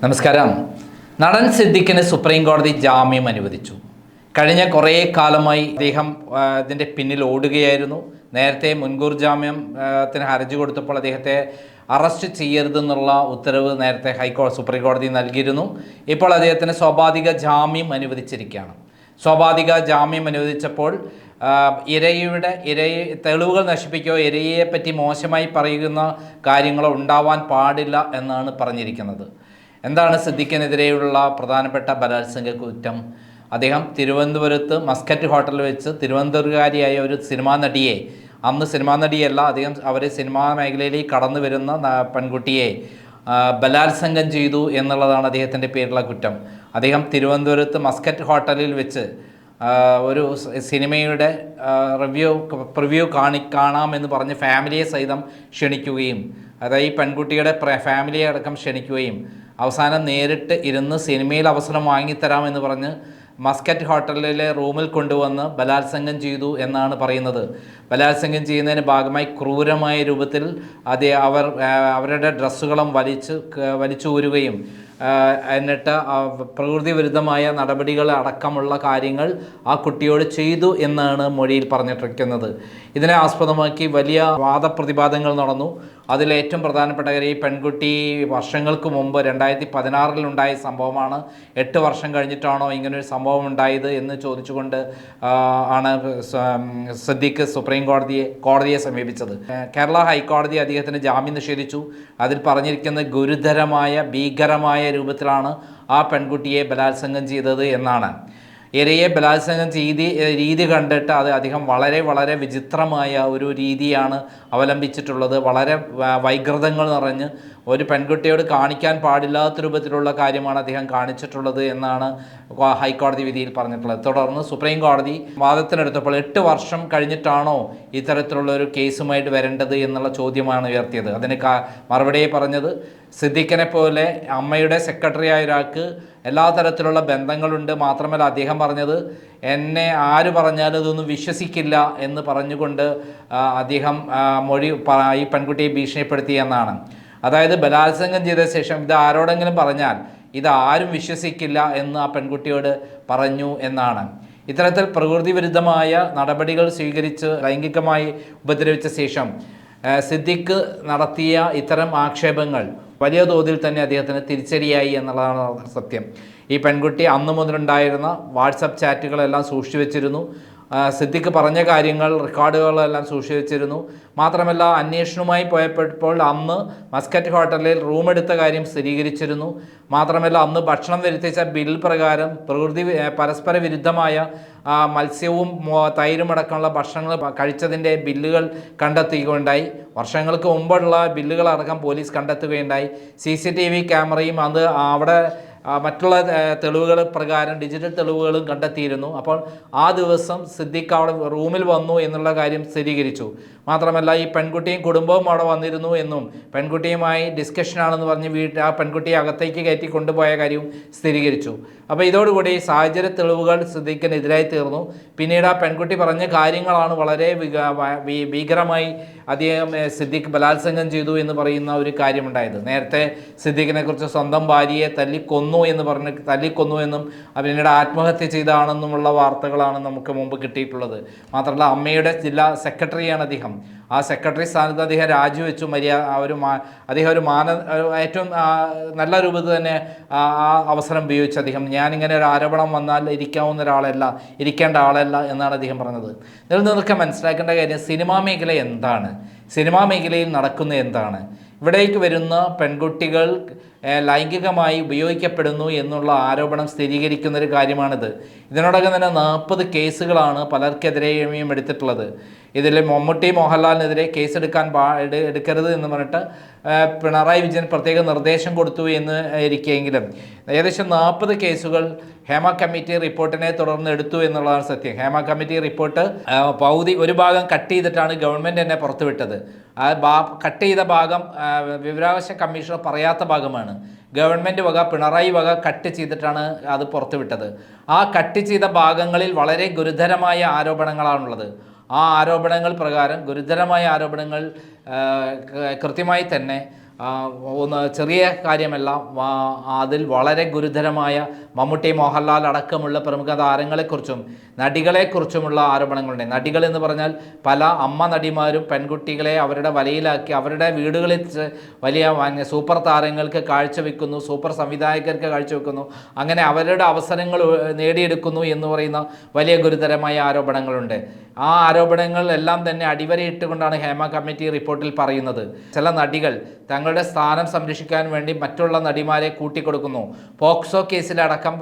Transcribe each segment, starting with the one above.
നമസ്കാരം. നടൻ സിദ്ദിഖിന് സുപ്രീം കോടതി ജാമ്യം അനുവദിച്ചു. കഴിഞ്ഞ കുറേ കാലമായി അദ്ദേഹം ഇതിന്റെ പിന്നിൽ ഓടുകയായിരുന്നു. നേരത്തെ മുൻകൂർ ജാമ്യത്തിന് ഹർജി കൊടുത്തപ്പോൾ അദ്ദേഹത്തെ അറസ്റ്റ് ചെയ്യരുതെന്നുള്ള ഉത്തരവ് നേരത്തെ ഹൈക്കോടതി സുപ്രീം കോടതി നൽകിയിരുന്നു. ഇപ്പോൾ അദ്ദേഹത്തിന് സ്വാഭാവിക ജാമ്യം അനുവദിച്ചിരിക്കുകയാണ്. സ്വാഭാവിക ജാമ്യം അനുവദിച്ചപ്പോൾ ഇരയുടെ ഇരയെ തെളിവുകൾ നശിപ്പിക്കുകയോ ഇരയെ പറ്റി മോശമായി പറയുന്ന കാര്യങ്ങളോ ഉണ്ടാവാൻ പാടില്ല എന്നാണ് പറഞ്ഞിരിക്കുന്നത്. എന്താണ് സിദ്ദിഖിനെതിരെയുള്ള പ്രധാനപ്പെട്ട ബലാത്സംഗ കുറ്റം? അദ്ദേഹം തിരുവനന്തപുരത്ത് മസ്കറ്റ് ഹോട്ടലിൽ വെച്ച് തിരുവനന്തപുരകാരിയായ ഒരു സിനിമാ നടിയെ അന്ന് സിനിമാ നടിയല്ല അദ്ദേഹം അവർ സിനിമാ മേഖലയിലേക്ക് കടന്നു വരുന്ന പെൺകുട്ടിയെ ബലാത്സംഗം ചെയ്തു എന്നുള്ളതാണ് അദ്ദേഹത്തിന്റെ പേരിലുള്ള കുറ്റം. അദ്ദേഹം തിരുവനന്തപുരത്ത് മസ്കറ്റ് ഹോട്ടലിൽ വെച്ച് ഒരു സിനിമയുടെ റിവ്യൂ പ്രിവ്യൂ കാണി കാണാമെന്ന് പറഞ്ഞ് ഫാമിലിയെ സഹിതം ക്ഷണിക്കുകയും അതായത് ഈ പെൺകുട്ടിയുടെ ഫാമിലിയെ അടക്കം ക്ഷണിക്കുകയും അവസാനം നേരിട്ട് ഇരുന്ന് സിനിമയിൽ അവസരം വാങ്ങിത്തരാമെന്ന് പറഞ്ഞ് മസ്കറ്റ് ഹോട്ടലിലെ റൂമിൽ കൊണ്ടുവന്ന് ബലാത്സംഗം ചെയ്തു എന്നാണ് പറയുന്നത്. ബലാത്സംഗം ചെയ്യുന്നതിന് ഭാഗമായി ക്രൂരമായ രൂപത്തിൽ അതേ അവർ അവരുടെ ഡ്രസ്സുകളും വലിച്ച് വലിച്ചു ഊരുകയും എന്നിട്ട് പ്രകൃതി വിരുദ്ധമായ നടപടികൾ അടക്കമുള്ള കാര്യങ്ങൾ ആ കുട്ടിയോട് ചെയ്തു എന്നാണ് മൊഴിയിൽ പറഞ്ഞിട്ടിരിക്കുന്നത്. ഇതിനെ ആസ്പദമാക്കി വലിയ വാദപ്രതിവാദങ്ങൾ നടന്നു. അതിൽ ഏറ്റവും പ്രധാനപ്പെട്ട കാര്യം ഈ പെൺകുട്ടി വർഷങ്ങൾക്ക് മുമ്പ് രണ്ടായിരത്തി പതിനാറിലുണ്ടായ സംഭവമാണ്. എട്ട് വർഷം കഴിഞ്ഞിട്ടാണോ ഇങ്ങനൊരു സംഭവം ഉണ്ടായത് എന്ന് ചോദിച്ചുകൊണ്ട് ആണ് സിദ്ദിഖ് സുപ്രീം കോടതിയെ കോടതിയെ സമീപിച്ചത്. കേരള ഹൈക്കോടതി അദ്ദേഹത്തിന് ജാമ്യം നിഷേധിച്ചു. അതിൽ പറഞ്ഞിരിക്കുന്നത് ഗുരുതരമായ ഭീകരമായ രൂപത്തിലാണ് ആ പെൺകുട്ടിയെ ബലാത്സംഗം ചെയ്തത് എന്നാണ്. ഇരയെ ബലാത്സംഗം ചെയ്തി രീതി കണ്ടിട്ട് അത് അദ്ദേഹം വളരെ വളരെ വിചിത്രമായ ഒരു രീതിയാണ് അവലംബിച്ചിട്ടുള്ളത്. വളരെ വൈകൃതങ്ങൾ നിറഞ്ഞ് ഒരു പെൺകുട്ടിയോട് കാണിക്കാൻ പാടില്ലാത്ത രൂപത്തിലുള്ള കാര്യമാണ് അദ്ദേഹം കാണിച്ചിട്ടുള്ളത് എന്നാണ് ഹൈക്കോടതി വിധിയിൽ പറഞ്ഞിട്ടുള്ളത്. തുടർന്ന് സുപ്രീം കോടതി വാദത്തിനെടുത്തപ്പോൾ എട്ട് വർഷം കഴിഞ്ഞിട്ടാണോ ഇത്തരത്തിലുള്ള ഒരു കേസുമായിട്ട് വരേണ്ടത് എന്നുള്ള ചോദ്യമാണ് ഉയർത്തിയത്. അതിന് മറുപടി പറഞ്ഞത് സിദ്ദിഖിനെ പോലെ അമ്മയുടെ സെക്രട്ടറി ആയ ഒരാൾക്ക് എല്ലാ തരത്തിലുള്ള ബന്ധങ്ങളുണ്ട്. മാത്രമല്ല അദ്ദേഹം പറഞ്ഞത് എന്നെ ആര് പറഞ്ഞാലും ഇതൊന്നും വിശ്വസിക്കില്ല എന്ന് പറഞ്ഞുകൊണ്ട് അദ്ദേഹം മൊഴി ഈ പെൺകുട്ടിയെ ഭീഷണിപ്പെടുത്തി എന്നാണ്. അതായത് ബലാത്സംഗം ചെയ്ത ശേഷം ഇത് ആരോടെങ്കിലും പറഞ്ഞാൽ ഇത് ആരും വിശ്വസിക്കില്ല എന്ന് ആ പെൺകുട്ടിയോട് പറഞ്ഞു എന്നാണ്. ഇത്തരത്തിൽ പ്രകൃതി വിരുദ്ധമായ നടപടികൾ സ്വീകരിച്ച് ലൈംഗികമായി ഉപദ്രവിച്ച ശേഷം സിദ്ദിഖ് നടത്തിയ ഇത്തരം ആക്ഷേപങ്ങൾ വലിയ തോതിൽ തന്നെ അദ്ദേഹത്തിന് തിരിച്ചടിയായി എന്നുള്ളതാണ് സത്യം. ഈ പെൺകുട്ടി അന്നു മുതലുണ്ടായിരുന്ന വാട്സപ്പ് ചാറ്റുകളെല്ലാം സൂക്ഷിച്ചു വെച്ചിരുന്നു. സിദ്ദിഖ് പറഞ്ഞ കാര്യങ്ങൾ റെക്കോർഡുകളെല്ലാം സൂക്ഷിച്ചിരുന്നു. മാത്രമല്ല അന്വേഷണവുമായി പോയപ്പോൾ അന്ന് മസ്കറ്റ് ഹോട്ടലിൽ റൂം എടുത്ത കാര്യം സ്ഥിരീകരിച്ചിരുന്നു. മാത്രമല്ല അന്ന് ഭക്ഷണം വരുത്തിച്ച ബിൽ പ്രകാരം പ്രകൃതി പരസ്പര വിരുദ്ധമായ മത്സ്യവും തൈരും അടക്കമുള്ള ഭക്ഷണങ്ങൾ കഴിച്ചതിന്റെ ബില്ലുകൾ കണ്ടെത്തുകയുണ്ടായി. വർഷങ്ങൾക്ക് മുമ്പുള്ള ബില്ലുകൾ അടക്കം പോലീസ് കണ്ടെത്തുകയുണ്ടായി. സി സി ടി വി ക്യാമറയും അത് അവിടെ മറ്റുള്ള തെളിവുകൾ പ്രകാരം ഡിജിറ്റൽ തെളിവുകളും കണ്ടെത്തിയിരുന്നു. അപ്പോൾ ആ ദിവസം സിദ്ദിഖ് അവിടെ റൂമിൽ വന്നു എന്നുള്ള കാര്യം സ്ഥിരീകരിച്ചു. മാത്രമല്ല ഈ പെൺകുട്ടിയും കുടുംബവും അവിടെ വന്നിരുന്നു എന്നും പെൺകുട്ടിയുമായി ഡിസ്കഷനാണെന്ന് പറഞ്ഞ് വീട്ടിൽ ആ പെൺകുട്ടിയെ അകത്തേക്ക് കയറ്റി കൊണ്ടുപോയ കാര്യവും സ്ഥിരീകരിച്ചു. അപ്പോൾ ഇതോടുകൂടി സാഹചര്യ തെളിവുകൾ സിദ്ദിഖിനെതിരായി തീർന്നു. പിന്നീട് ആ പെൺകുട്ടി പറഞ്ഞ കാര്യങ്ങളാണ് വളരെ ഭീകരമായി അദ്ദേഹം സിദ്ദിഖ് ബലാത്സംഗം ചെയ്തു എന്ന് പറയുന്ന ഒരു കാര്യമുണ്ടായത്. നേരത്തെ സിദ്ദിഖിനെ കുറിച്ച് സ്വന്തം ഭാര്യയെ തല്ലിക്കൊന്നു എന്ന് പറഞ്ഞ് തല്ലിക്കൊന്നു എന്നും അഭിനയുടെ ആത്മഹത്യ ചെയ്താണെന്നുമുള്ള വാർത്തകളാണ് നമുക്ക് മുമ്പ് കിട്ടിയിട്ടുള്ളത്. മാത്രമല്ല അമ്മയുടെ ജില്ലാ സെക്രട്ടറിയാണ് അദ്ദേഹം. ആ സെക്രട്ടറി സ്ഥാനത്ത് അദ്ദേഹം രാജിവെച്ചു. മര്യാദ ഒരു അദ്ദേഹം ഒരു മാന ഏറ്റവും നല്ല രൂപത്തിൽ തന്നെ ആ അവസരം ഉപയോഗിച്ച് അദ്ദേഹം. ഞാനിങ്ങനെ ഒരു ആരോപണം വന്നാൽ ഇരിക്കാവുന്ന ഒരാളല്ല ഇരിക്കേണ്ട ആളല്ല എന്നാണ് അദ്ദേഹം പറഞ്ഞത്. ഇതിൽ നിന്നൊക്കെ മനസ്സിലാക്കേണ്ട കാര്യം സിനിമാ മേഖല എന്താണ്? സിനിമാ മേഖലയിൽ നടക്കുന്ന എന്താണ്? ഇവിടേക്ക് വരുന്ന പെൺകുട്ടികൾ ലൈംഗികമായി ഉപയോഗിക്കപ്പെടുന്നു എന്നുള്ള ആരോപണം സ്ഥിരീകരിക്കുന്ന ഒരു കാര്യമാണിത്. ഇതിനോടകം തന്നെ നാൽപ്പത് കേസുകളാണ് പലർക്കെതിരെയും എടുത്തിട്ടുള്ളത്. ഇതിൽ മമ്മൂട്ടി മോഹൻലാലിനെതിരെ കേസെടുക്കാൻ പാ എടു- എടുക്കരുത് എന്ന് പറഞ്ഞിട്ട് പിണറായി വിജയൻ പ്രത്യേക നിർദ്ദേശം കൊടുത്തു എന്ന് ഇരിക്കെങ്കിലും ഏകദേശം നാൽപ്പത് കേസുകൾ ഹേമ കമ്മിറ്റി റിപ്പോർട്ടിനെ തുടർന്ന് എടുത്തു എന്നുള്ളതാണ് സത്യം. ഹേമ കമ്മിറ്റി റിപ്പോർട്ട് പൗതി ഒരു ഭാഗം കട്ട് ചെയ്തിട്ടാണ് ഗവൺമെന്റ് തന്നെ പുറത്തുവിട്ടത്. ആ ഭാ കട്ട് ചെയ്ത ഭാഗം വിവരാവകാശ കമ്മീഷണർ പറയാത്ത ഭാഗമാണ്. ഗവൺമെന്റ് വക പിണറായി വക കട്ട് ചെയ്തിട്ടാണ് അത് പുറത്തുവിട്ടത്. ആ കട്ട് ചെയ്ത ഭാഗങ്ങളിൽ വളരെ ഗുരുതരമായ ആരോപണങ്ങളാണുള്ളത്. ആ ആരോപണങ്ങൾ പ്രകാരം ഗുരുതരമായ ആരോപണങ്ങൾ കൃത്യമായി തന്നെ ഒന്ന് ചെറിയ കാര്യമല്ല അതിൽ വളരെ ഗുരുതരമായ മമ്മൂട്ടി മോഹൻലാൽ അടക്കമുള്ള പ്രമുഖ താരങ്ങളെക്കുറിച്ചും നടികളെക്കുറിച്ചുമുള്ള ആരോപണങ്ങളുണ്ട്. നടികൾ എന്ന് പറഞ്ഞാൽ പല അമ്മ നടിമാരും പെൺകുട്ടികളെ അവരുടെ വലയിലാക്കി അവരുടെ വീടുകളിൽ വലിയ സൂപ്പർ താരങ്ങൾക്ക് കാഴ്ചവെക്കുന്നു സൂപ്പർ സംവിധായകർക്ക് കാഴ്ചവെക്കുന്നു അങ്ങനെ അവരുടെ അവസരങ്ങൾ നേടിയെടുക്കുന്നു എന്ന് പറയുന്ന വലിയ ഗുരുതരമായ ആരോപണങ്ങളുണ്ട്. ആ ആരോപണങ്ങൾ എല്ലാം തന്നെ അടിവരയിട്ടുകൊണ്ടാണ് ഹേമ കമ്മിറ്റി റിപ്പോർട്ടിൽ പറയുന്നത്. ചില നടികൾ തങ്ങളുടെ സ്ഥാനം സംരക്ഷിക്കാൻ വേണ്ടി മറ്റുള്ള നടിമാരെ കൂട്ടിക്കൊടുക്കുന്നു. പോക്സോ കേസിലടക്കം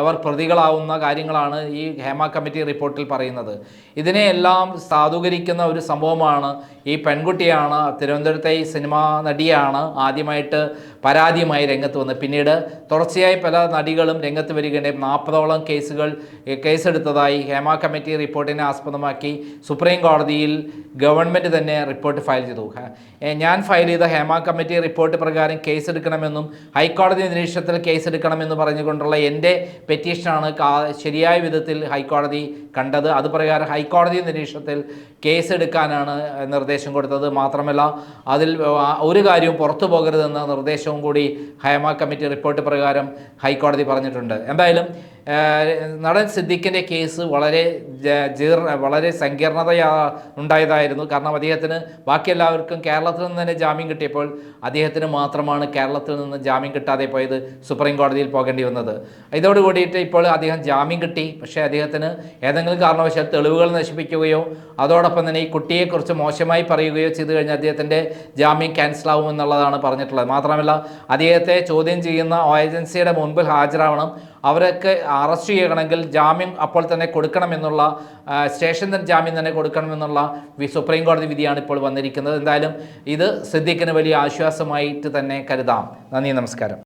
അവർ പ്രതികളാവുന്ന കാര്യങ്ങളാണ് ഈ ഹേമ കമ്മിറ്റി റിപ്പോർട്ടിൽ പറയുന്നത്. ഇതിനെയെല്ലാം സാധൂകരിക്കുന്ന ഒരു സംഭവമാണ് ഈ പെൺകുട്ടിയാണ് തിരുവനന്തപുരത്തെ ഈ സിനിമാ നടിയാണ് ആദ്യമായിട്ട് പരാതിയുമായി രംഗത്ത് വന്നത്. പിന്നീട് തുടർച്ചയായി പല നടികളും രംഗത്ത് വരികയുണ്ടായി നാൽപ്പതോളം കേസുകൾ കേസെടുത്തതായി ഹേമ കമ്മിറ്റി റിപ്പോർട്ടിനെ ആസ്പദമാക്കി സുപ്രീം കോടതിയിൽ ഗവൺമെന്റ് തന്നെ റിപ്പോർട്ട് ഫയൽ ചെയ്തു. ഞാൻ ഫയൽ ചെയ്ത ഹേമ കമ്മിറ്റി റിപ്പോർട്ട് പ്രകാരം കേസെടുക്കണമെന്നും ഹൈക്കോടതി നിരീക്ഷണത്തിൽ കേസെടുക്കണമെന്ന് പറഞ്ഞുകൊണ്ടുള്ള എന്റെ പെറ്റീഷനാണ് ശരിയായ വിധത്തിൽ ഹൈക്കോടതി കണ്ടത്. അത് പ്രകാരം ഹൈക്കോടതി നിരീക്ഷണത്തിൽ കേസെടുക്കാനാണ് നിർദ്ദേശം കൊടുത്തത്. മാത്രമല്ല അതിൽ ഒരു കാര്യവും പുറത്തു പോകരുതെന്ന നിർദ്ദേശവും കൂടി ഹൈമ കമ്മിറ്റി റിപ്പോർട്ട് പ്രകാരം ഹൈക്കോടതി പറഞ്ഞിട്ടുണ്ട്. എന്തായാലും നടൻ സിദ്ദിഖിന്റെ കേസ് വളരെ ജീർണ വളരെ സങ്കീർണത ഉണ്ടായതായിരുന്നു. കാരണം അദ്ദേഹത്തിന് ബാക്കി എല്ലാവർക്കും കേരളത്തിൽ നിന്ന് തന്നെ ജാമ്യം കിട്ടിയപ്പോൾ അദ്ദേഹത്തിന് മാത്രമാണ് കേരളത്തിൽ നിന്ന് ജാമ്യം കിട്ടാതെ പോയത് സുപ്രീം കോടതിയിൽ പോകേണ്ടി വന്നത്. ഇതോട് കൂടിയിട്ട് ഇപ്പോൾ അദ്ദേഹം ജാമ്യം കിട്ടി. പക്ഷേ അദ്ദേഹത്തിന് ഏതെങ്കിലും കാരണവശാൽ തെളിവുകൾ നശിപ്പിക്കുകയോ അതോടൊപ്പം തന്നെ ഈ കുട്ടിയെക്കുറിച്ച് മോശമായി പറയുകയോ ചെയ്തു കഴിഞ്ഞാൽ അദ്ദേഹത്തിന്റെ ജാമ്യം ക്യാൻസലാവുമെന്നുള്ളതാണ് പറഞ്ഞിട്ടുള്ളത്. മാത്രമല്ല അദ്ദേഹത്തെ ചോദ്യം ചെയ്യുന്ന ഏജൻസിയുടെ മുൻപിൽ ഹാജരാവണം. അവരൊക്കെ അറസ്റ്റ് ചെയ്യണമെങ്കിൽ ജാമ്യം അപ്പോൾ തന്നെ കൊടുക്കണമെന്നുള്ള സ്റ്റേഷൻ തന്നെ ജാമ്യം തന്നെ കൊടുക്കണമെന്നുള്ള സുപ്രീം കോടതി വിധിയാണ് ഇപ്പോൾ വന്നിരിക്കുന്നത്. എന്തായാലും ഇത് സിദ്ദീഖിന് വലിയ ആശ്വാസമായിട്ട് തന്നെ കരുതാം. നന്ദി നമസ്കാരം.